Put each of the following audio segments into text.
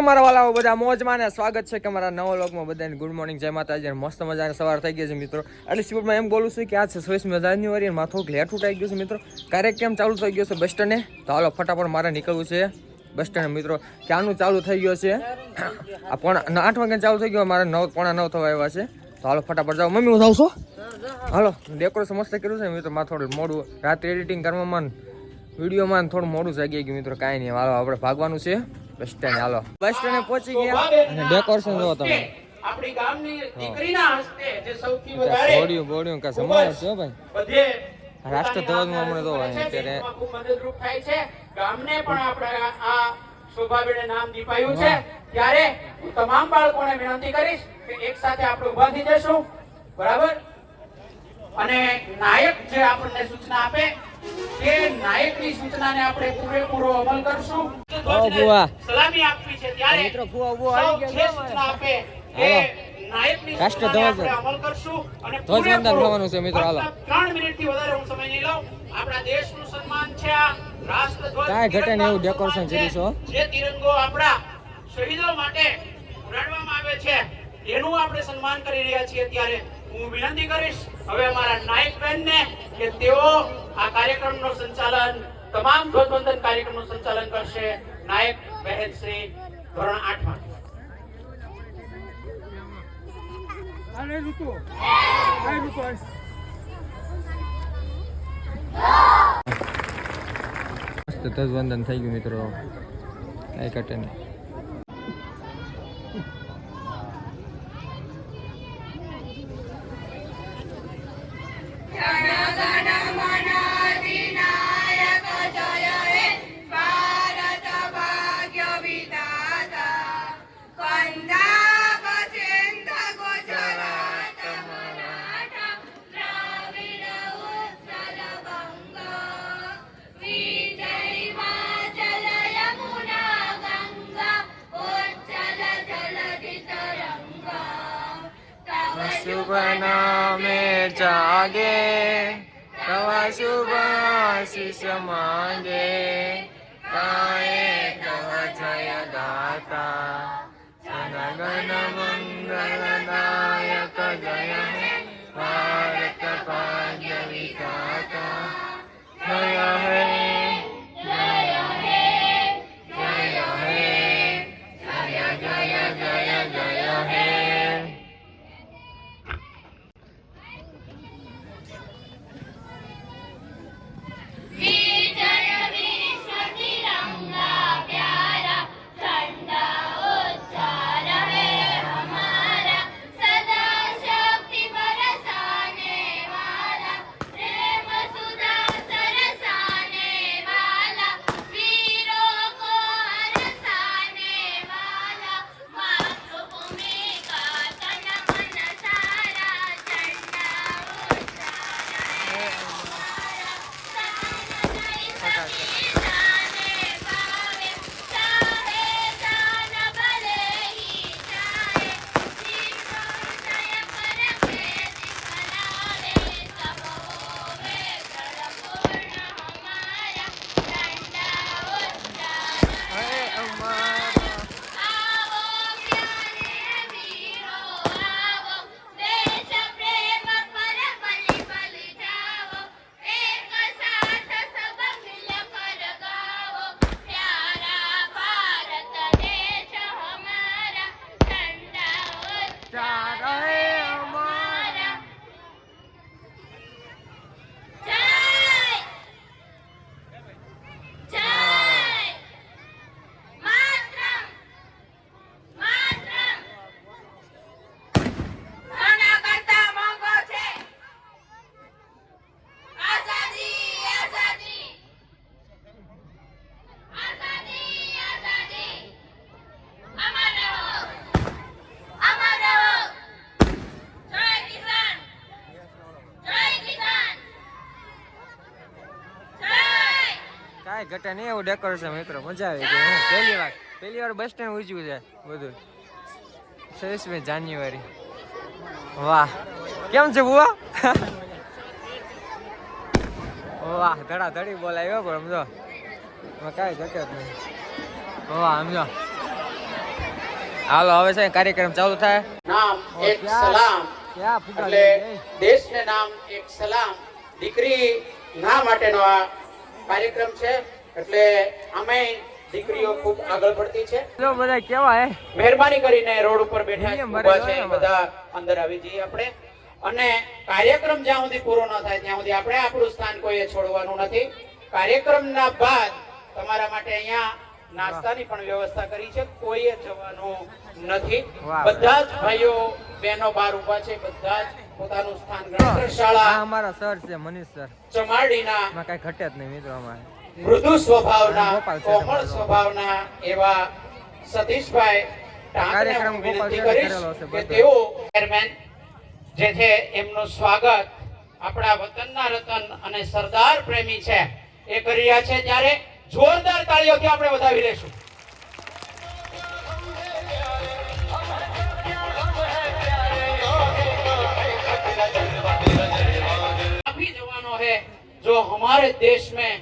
મારા વાલાઓ બધા મોજમાં ને સ્વાગત છે કે મારા નવા લોકમાં બધાને ગુડ મોર્નિંગ જય માતાજી મસ્ત મજાની સવાર થઈ ગઈ છે મિત્રો. એટલે સ્પીડમાં એમ બોલું છું કે આ છે છવ્વીસમી જાન્યુઆરી અને માથું લેટ ઉઠાઈ ગયું છે મિત્રો. કાર્યક્રમ ચાલુ થઈ ગયો છે બસ સ્ટેન્ડે તો હાલો ફટાફટ મારે નીકળવું છે બસ સ્ટેન્ડ મિત્રો. ક્યાંનું ચાલુ થઈ ગયો છે? આ પોણા આઠ વાગે ચાલુ થઈ ગયો, મારે નવ, પોણા નવ થવા આવ્યા છે. તો હાલો ફટાફટ જાઓ. મમ્મી, હું જાઉં છો? હાલો ડેકોરેશન મસ્ત કર્યું છે મિત્રો. મારે થોડું મોડું રાત્રે એડિટિંગ કરવામાં વિડીયોમાં થોડું મોડું જાગી ગયું મિત્રો. કાંઈ નહીં, હાલો, આપણે ભાગવાનું છે. બસ સ્ટેન્ડ હાલો. બસ સ્ટેન્ડ પહોંચી ગયા. અને ડેકોરેશન જો તમે. આપણી ગામની દીકરીના હસ્તે જે સૌથી વધારે બોડિયું બોડિયું કા સમાવેશ છે ભાઈ? બધે રાષ્ટ્રધ્વજમાં હમણાં તો પોતાની અત્યારે- ખૂબ મદદરૂપ થાય છે. ગામને પણ આપણે આ શોભાબેને નામ દીપાયું છે. ત્યારે હું તમામ બાળકોને વિનંતી કરીશ કે એક સાથે આપણે ઊભા થઈ જશું. બરાબર? અને નાયક જે આપણને સૂચના આપે તે નાયકની સૂચનાને આપણે પૂરેપૂરો અમલ કરશું સલામી આપવી છે ત્યારે મિત્રો આવી સૂચના આપે એ હાલો. નાયકની રાષ્ટ્ર સૂચનાને ધ્વજ. આપણે અમલ કરશું અને ધ્વજવંદન થવાનું છે મિત્રો, હાલો. ફક્ત ત્રણ મિનિટથી વધારે હું સમય નહીં લઉં આપણા દેશનું સન્માન છે આ રાષ્ટ્રધ્વજ કાંઈ ઘટે નહીં એવું ડેકોરેશન કર્યું છે. જે તિરંગો આપણા શહીદો માટે ઉડાડવામાં આવે છે એનું આપણે સન્માન કરી રહ્યા છીએ ત્યારે હું વિનંતી કરીશ હવે અમારા નાયક બહેનને કે તેઓ આ કાર્યક્રમનું સંચાલન તમામ ધ્વજવંદન કાર્યક્રમનું સંચાલન કરશે. નાયક બહેન શ્રી ધોરણ આઠમાં. મસ્ત ધ્વજવંદન થઈ ગયું મિત્રો. કઈ કટે નહીં જાગે તવા શુભ આશીષ માંગે કાએ કહ જય દાતા જનગણ મંગલદાયક જય હે ભારત ભાગ્ય વિધાતા જય હે ઘટે નહીં એવું ડેકોરેશન મિત્રો મજા આવી ગઈ હું પહેલી વાર પહેલી વાર બસ સ્ટેન્ડ ઉજવ્યું છે બધું. છવ્વીસમી જાન્યુઆરી. વાહ. કેમ છે બુવા? વાહ ધડા ધડી બોલાવ્યો પણ સમજો કાંઈ ઘટે જ નહીં. વાહ સમજો હાલો હવે છે કાર્યક્રમ ચાલુ થાય. નામ એક સલામ. એટલે દેશને નામ એક સલામ. દીકરી ના માટેનો આ કાર્યક્રમ છે. એટલે અમે દીકરીઓ ખૂબ આગળ પડતી છે. બધા કેવા હે? મહેરબાની કરીને રોડ ઉપર બેઠા ઊભા છે બધા અંદર આવી જઈએ આપણે. અને કાર્યક્રમ જ્યાં સુધી પૂરો ન થાય ત્યાં સુધી આપણે આપણું સ્થાન કોઈએ છોડવાનું નથી. કાર્યક્રમના બાદ તમારા માટે અહીંયા નાસ્તાની પણ વ્યવસ્થા કરી છે કોઈએ જવાનું નથી. બધા જ ભાઈઓ બહેનો બહાર ઊભા છે બધા જ પોતાનું સ્થાન ગ્રંથશાળા શાળા અમારા સર છે મનીષ સર. ચમાડીના કઈ ઘટે જ નહીં મિત્રો અમારે. મૃદુ સ્વભાવના ગોપાલ છે કોમળ તમારો. સ્વભાવના એવા સતીશભાઈ ટાંકને કાર્યક્રમ હું ગોપાલ વિનંતી છે કરીશ કરેલો છે કે બધો. તેઓ ચેરમેન જે છે એમનું સ્વાગત આપણા વતનના રતન અને સરદાર પ્રેમી છે એ કરી રહ્યા છે ત્યારે જોરદાર તાળીઓથી આપણે વધાવી લેશું काफी जवानों है जो हमारे देश में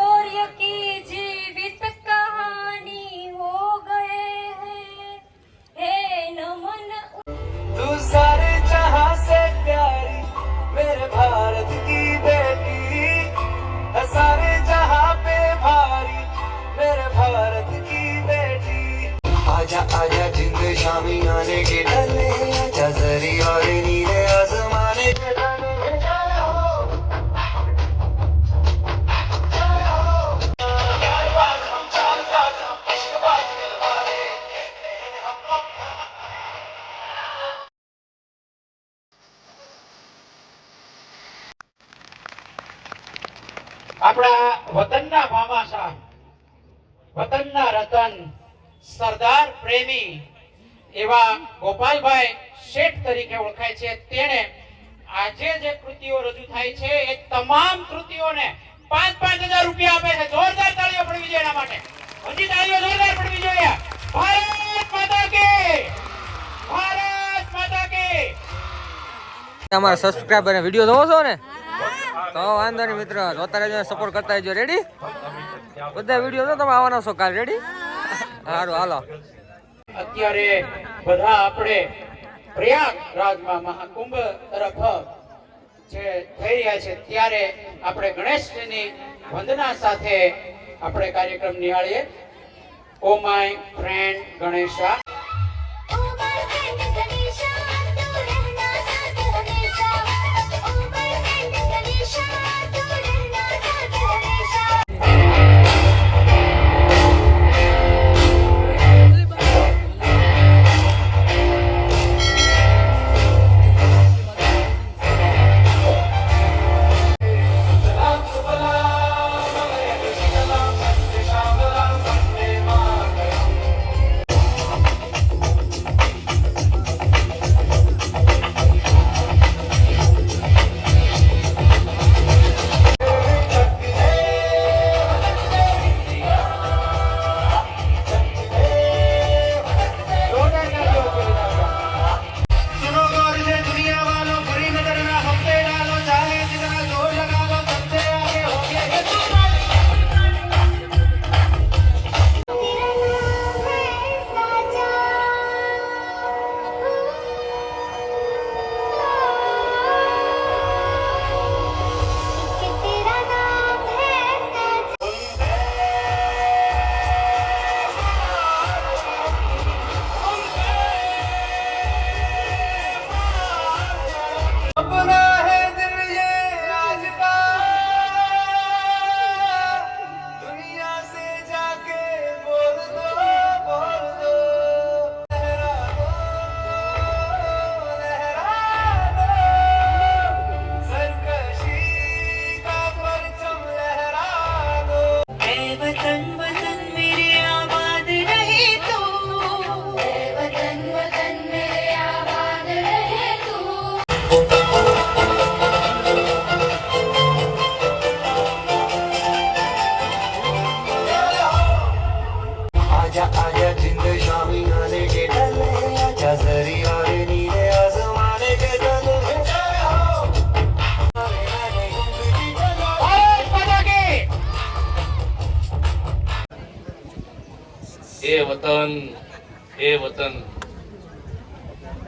estoy aquí. વતનના રતન સરદાર પ્રેમી એવા ગોપાલભાઈ શેઠ તરીકે ઓળખાય છે. તેણે આજે જે કૃતિઓ રજૂ થાય છે એ તમામ કૃતિઓને પાંચ પાંચ હજાર રૂપિયા આપે છે. જોરદાર તાળીઓ પડવી જોઈએ એના માટે. હજી તાળીઓ જોરદાર પડવી જોઈએ. ભારત માતા કે! ભારત માતા કે! તમારા સબસ્ક્રાઇબર વીડિયો જોવો છો ને? તો વાંધો નહીં મિત્ર, જોતા રહેજો સપોર્ટ કરતા રહેજો. રેડી બધા વીડિયો તો તમે આવવાના છો કાલ. રેડી સારું હાલો. અત્યારે બધા આપણે પ્રયાગરાજમાં મહાકુંભ તરફ જે થઈ રહ્યા છે, ત્યારે આપણે ગણેશજીની વંદના સાથે આપણે કાર્યક્રમ નિહાળીએ. Oh my friend Ganesha.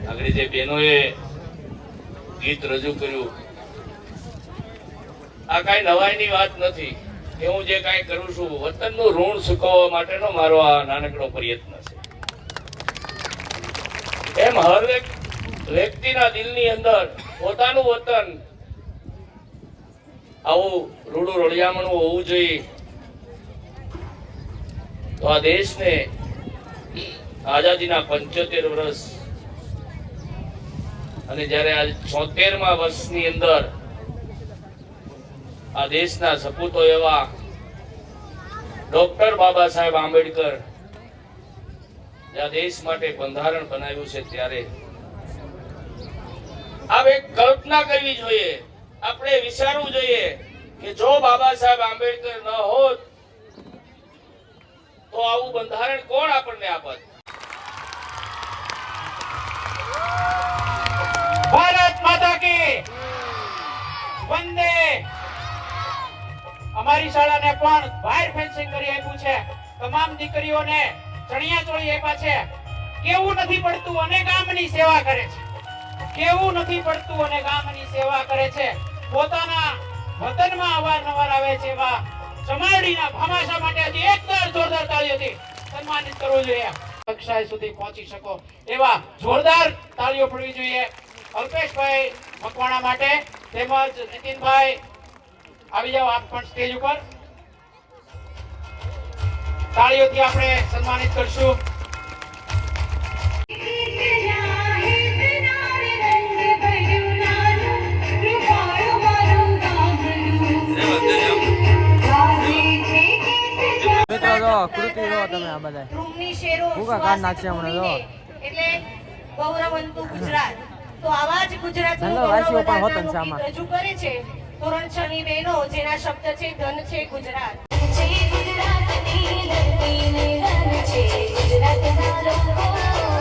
આગળ જે બહેનોએ ગીત રજૂ કર્યું. આ કાંઈ નવાઈની વાત નથી. કે હું જે કાંઈ કરું છું, વતનનું ઋણ સુકવવા માટેનો મારો આ નાનકડો પ્રયત્ન છે. એમ હર એક વ્યક્તિના દિલની અંદર પોતાનું વતન આવું રૂડું રળિયામણું હોવું જોઈએ. તો આ દેશને આઝાદીના પંચોતેર વર્ષ અને જ્યારે આ છોતેરમા વર્ષની અંદર આ દેશના સપૂતો એવા ડોક્ટર બાબા સાહેબ આંબેડકર આ દેશ માટે બંધારણ બનાવ્યું છે ત્યારે એક કલ્પના કરવી જોઈએ. આપણે વિચારવું જોઈએ કે જો બાબા સાહેબ આંબેડકર ન હોત, તો આવું બંધારણ કોણ આપણને આપત? માતા કી. વંદે. અમારી શાળાને પણ વાયર ફેન્સિંગ કરી આપ્યું છે. તમામ દીકરીઓને ચણિયા ચોળી આપ્યા છે. કેવું નથી પડતું, અને ગામની સેવા કરે છે. કેવું નથી પડતું, અને ગામની સેવા કરે છે. પોતાના વતનમાં અવારનવાર આવે છે એવા ચમારડીના ભામાશા માટે આજે એક દર જોરદાર તાળીઓથી સન્માનિત કરવું જોઈએ. કક્ષાએ સુધી પહોંચી શકો એવા જોરદાર તાળીઓ પડવી જોઈએ. અલ્પેશભાઈ મકવાણા માટે તેમજ નીતિનભાઈ આવી જાઓ આપ પણ સ્ટેજ ઉપર. તાળીઓથી આપણે સન્માનિત કરશું. કૃતિ જો તમે આ બધા ભૂકા કાઢ નાખશે હમણાં જો. એટલે ગૌરવંતું ગુજરાત. તો આવા જ ગુજરાતનું પણ ગૌરવ રજૂ કરે છે. ધોરણ છ ની બહેનો જેના શબ્દ છે ધન છે ગુજરાત. છે ગુજરાતની ધરતીને ધન છે ગુજરાતના લોકો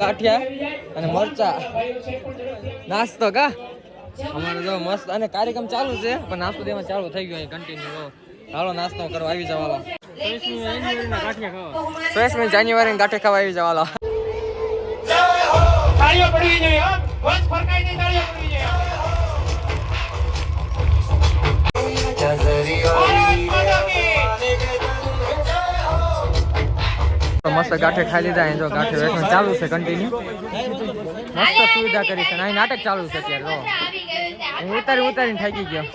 ગાંઠિયા અને મરચા. નાસ્તો કા? અમારે જો મસ્ત અને કાર્યક્રમ ચાલુ છે પણ નાસ્તો દેવા ચાલુ થઈ ગયો કન્ટિન્યુ હાલો નાસ્તો કરવા આવી જવાલો. સોળમી જાન્યુઆરી ગાંઠે ખાવા આવી જવાલો. તાળીઓ પડવી જોઈએ હો. ફરકાઈ નહીં તાળીઓ પડવી જોઈએ. મસ્ત ગાંઠે ખાઈ લીધા, અહીં જો ગાંઠે વેઠવાનું ચાલુ છે કન્ટિન્યુ મસ્ત સુવિધા કરી છે અહીં નાટક ચાલુ છે અત્યારે, જો. હું ઉતારી ઉતારીને થાકી ગયો.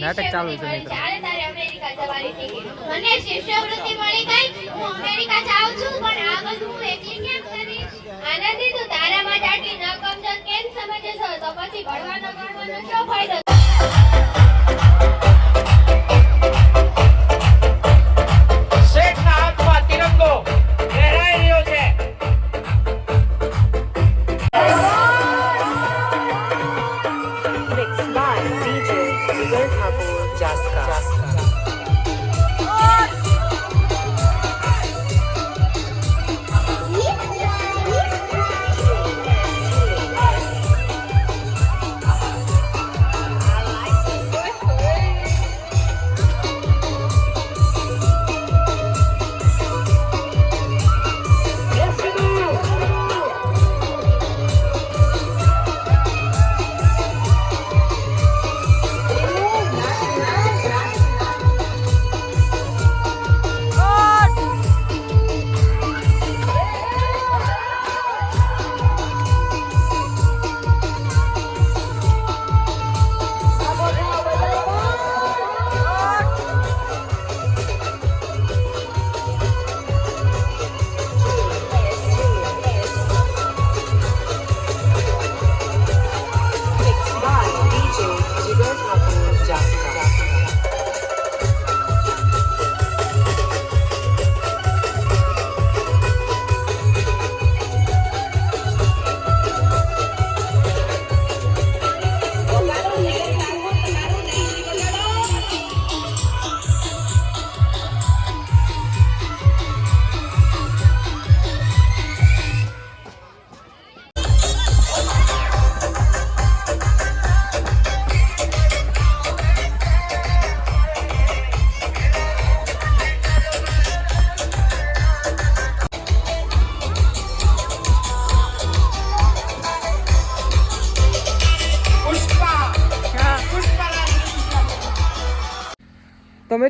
નાટક ચાલુ છે, મિત્રો. તો પછી ભણવાનો ગણવાનો શું ફાયદો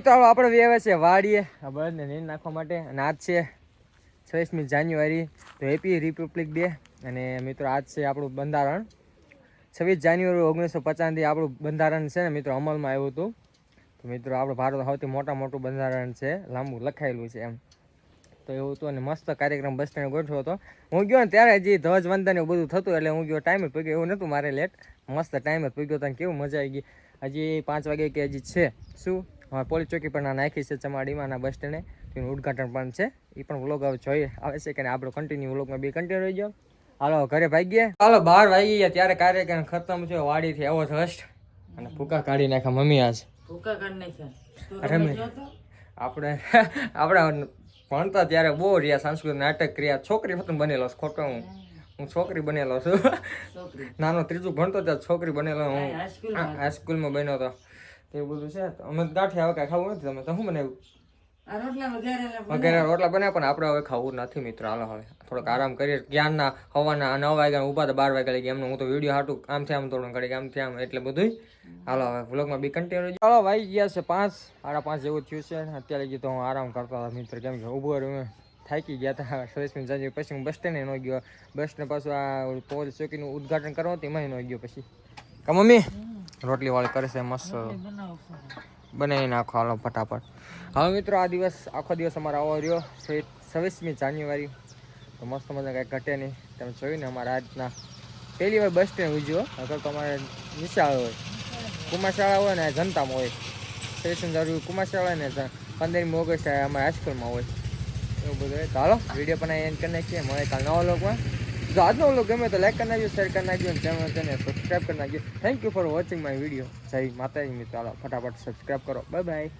મિત્રો આપણે વ્યવહાર છે, વાડીએ. આ બળદને નીર નાખવા માટે. અને આજ છે છવ્વીસમી જાન્યુઆરી. તો હેપી રિપબ્લિક ડે. અને મિત્રો, આજ છે આપણું બંધારણ. છવ્વીસ જાન્યુઆરી ઓગણીસો પચાસથી આપણું બંધારણ છે ને, મિત્રો, અમલમાં આવ્યું હતું. તો મિત્રો, આપણું ભારત સૌથી મોટા મોટું બંધારણ છે, લાંબુ લખાયેલું છે એમ. તો એવું હતું અને મસ્ત કાર્યક્રમ બસ સ્ટેન્ડ ગોઠવ્યો હતો. હું ગયો ને ત્યારે હજી ધ્વજવંદન એવું બધું થતું એટલે હું ગયો, ટાઈમે પૂગ્યો. એવું નહોતું મારે લેટ. મસ્ત ટાઈમે પગ્યો હતો અને કેવું મજા આવી ગઈ. હજી પાંચ વાગે કે હજી છે. શું? હવે પોલીસ ચોકી પણ આ નાખી છે ચમાડીમાં બસ સ્ટેન્ડે તેનું ઉદઘાટન પણ છે. એ પણ વ્લોગ હવે જોઈએ આવે છે કે નહીં. આપણો કન્ટિન્યુ વ્લોગમાં બી કન્ટિન્યુ રહી ગયો હાલો ઘરે ભાગીએ હાલો બહાર ભાઈ ગયા. ત્યારે કાર્યક્રમ ખતમ થયો. વાડીથી આવો જસ્ટ અને ફૂકા કાઢી નાખ્યા મમ્મી આજ. મેં આપણે આપણે ભણતા ત્યારે બહુ રહ્યા. સાંસ્કૃતિક નાટક ક્રિયા. છોકરી વખત બનેલો છું, ખોટો હું. હું છોકરી બનેલો છું. નાનો ત્રીજું ભણતો ત્યારે છોકરી બનેલો હું. હાઈસ્કૂલમાં બન્યો હતો. તે બધું છે? અમે તો ગાંઠિયા હવે કાંઈ ખાવું નથી તમે. તો શું બનાવ્યું? વગેરે રોટલા બને પણ આપણે હવે ખાવું નથી મિત્રો. હાલો હવે થોડોક આરામ કરીએ. જ્ઞાનના હવાના નવ વાગ્યા ઊભા તો બાર વાગ્યા લગી એમનું. હું તો વીડિયો હાટું આમ આમ થોડું કરી આમ આમ એટલે બધું હાલો હવે વ્લોગમાં બી કન્ટિન્યુ ચાલો વાગી ગયા છે પાંચ. સાડા પાંચ જેવું થયું છે. અત્યારે લગી તો હું આરામ કરતો હતો મિત્ર. કેમ કે ઊભો રહ્યું થાકી ગયા હતા. સરસ મિનિટ જાજી પછી હું બસ સ્ટેન્ડે ન ગયો. બસ સ્ટેન્ડ પાછું આ પોલ ચોકીનું ઉદઘાટન કરવા એમાં ન ગયો પછી. કા મમ્મી? રોટલી વાળી કરે છે, મસ્ત બનાવી નાખો, હાલો, ફટાફટ. હવે મિત્રો, આ દિવસ, આખો દિવસ અમારો આવો રહ્યો. છવ્વીસમી જાન્યુઆરી. તો મસ્ત મજા કાંઈ ઘટે નહીં. તમે જોયું ને અમારા આજના. પહેલી વાર બસ સ્ટેન્ડ ઉજ્યો અગર તમારે નિશાળ હોય. કુમારશાળા હોય ને જનતામાં હોય. સ્ટેશન જરૂર કુમારશાળા ને પંદરમી ઓગસ્ટ અમારા હાઈસ્કૂલમાં હોય. એવું બધું તો હાલો વીડિયો પણ એન્ડ કરી નાખીએ. મળે કાલ નવા લોકોમાં જો આજનો વ્લોગ ગમે તો લાઈક કરી નાખજો શેર કરી નાખજો અને ચેનલ તેને સબસ્ક્રાઈબ કરી નાખજો. Thank you for watching my video જય માતાજી મિત્રો ફટાફટ સબસ્ક્રાઈબ કરો. Bye bye